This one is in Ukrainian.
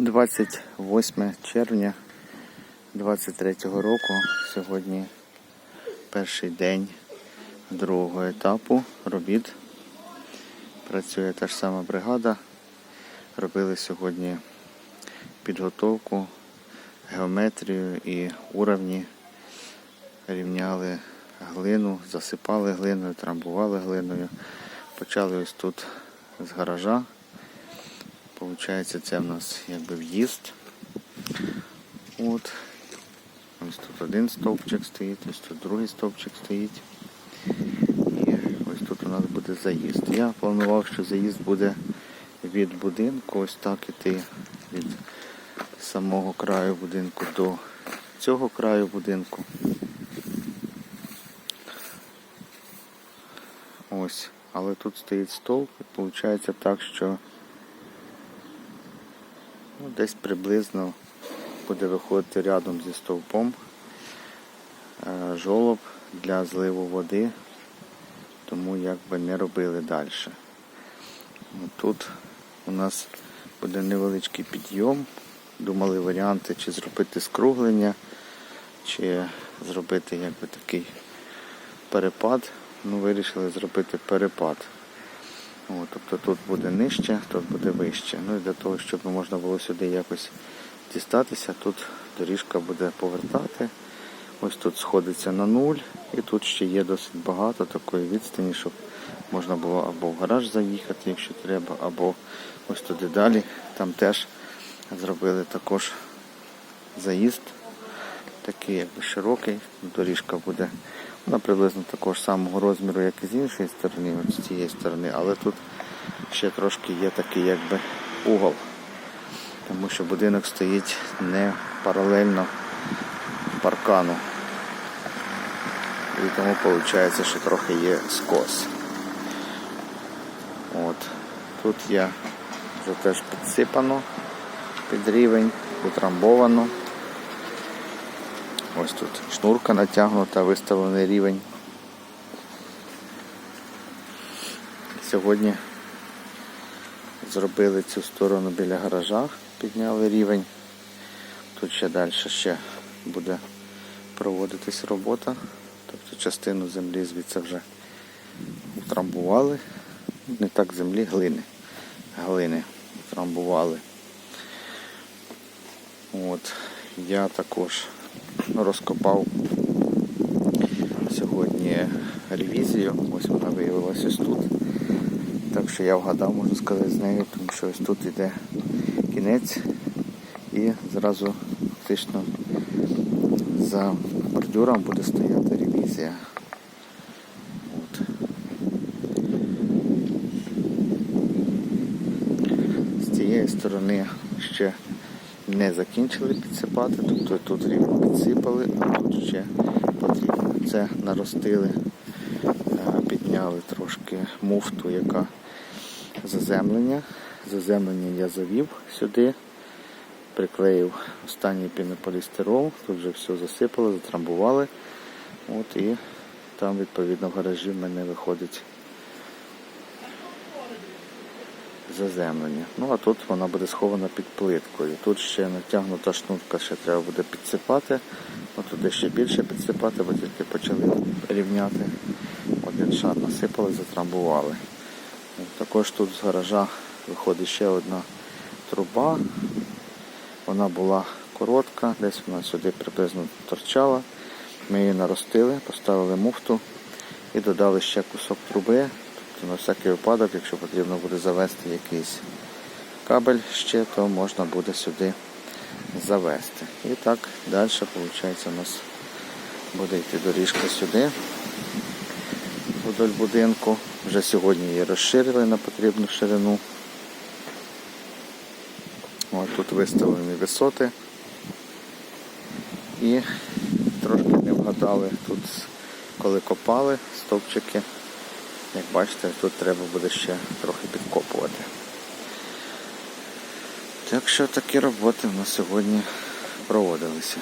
28 червня 23 року. Сьогодні перший день другого етапу робіт. Працює та ж сама бригада. Робили сьогодні підготовку, геометрію і уровні. Рівняли глину, засипали глиною, трамбували глиною. Почали ось тут з гаража. Получається, це в нас якби в'їзд. От. Ось тут один стовпчик стоїть, ось тут другий стовпчик стоїть. І ось тут у нас буде заїзд. Я планував, що заїзд буде від будинку, ось так іти від самого краю будинку до цього краю будинку. Ось. Але тут стоїть стовп і виходить так, що Ну, десь приблизно буде виходити рядом зі стовпом е, жолоб для зливу води, тому як би не робили далі. Тут у нас буде невеличкий підйом. Думали варіанти, чи зробити скруглення, чи зробити якби такий перепад. Ну, вирішили зробити перепад. О, тобто тут буде нижче, тут буде вище. Ну і для того, щоб можна було сюди якось дістатися, тут доріжка буде повертати. Ось тут сходиться на нуль і тут ще є досить багато такої відстані, щоб можна було або в гараж заїхати, якщо треба, або ось туди далі. Там теж зробили також заїзд, такий якби широкий, доріжка буде. Вона приблизно такого самого розміру, як і з іншої сторони, з цієї сторони, але тут ще трошки є такий якби угол, тому що будинок стоїть не паралельно паркану. І тому виходить, що трохи є скос. От. Тут я вже теж підсипано під рівень, утрамбовано. Ось тут шнурка натягнута, виставлений рівень. Сьогодні зробили цю сторону біля гаража, підняли рівень. Тут ще далі ще буде проводитись робота. Тобто частину землі звідси вже утрамбували. Не так землі, глини. Глини утрамбували. От, я також розкопав сьогодні ревізію. Ось вона виявилася ось тут. Так що я вгадав, можна сказати, з нею, тому що ось тут йде кінець і зразу фактично за бордюром буде стояти ревізія. От. З цієї сторони ще не закінчили підсипати, тобто тут рівно підсипали, а тут ще потрібно. Це наростили, е, підняли трошки муфту, яка заземлення. Заземлення я завів сюди, приклеїв останній пінополістирол, тут вже все засипали, затрамбували. От І там відповідно в гаражі в мене виходить заземлення. Ну а тут вона буде схована під плиткою. Тут ще натягнута шнурка, ще треба буде підсипати. От туди ще більше підсипати, бо тільки почали рівняти. Один шар насипали, затрамбували. Також тут з гаража виходить ще одна труба. Вона була коротка, десь вона сюди приблизно торчала. Ми її наростили, поставили муфту і додали ще кусок труби. Тобто на всякий випадок, якщо потрібно буде завести якийсь кабель ще, то можна буде сюди завести. І так далі, виходить, у нас буде йти доріжка сюди, вдоль будинку. Вже сьогодні її розширили на потрібну ширину. Ось тут виставлені висоти. І трошки не вгадали тут, коли копали стовпчики. Як бачите, тут треба буде ще трохи підкопувати. Так що такі роботи в нас сьогодні проводилися.